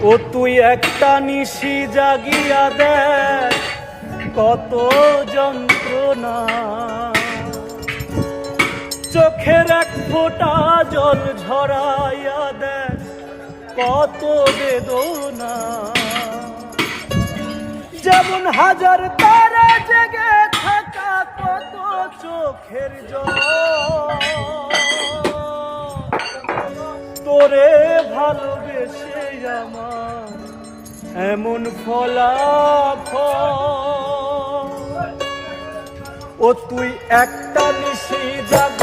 ও তুই একটা নিশি জাগিয়া দে কত যন্ত্রণা। চোখের এক ফোঁটা জল ঝরাইয়া দে কত বেদনা। যেমন হাজার এমন ফলাফল। ও তুই একটা নিশি জাগিয়া দে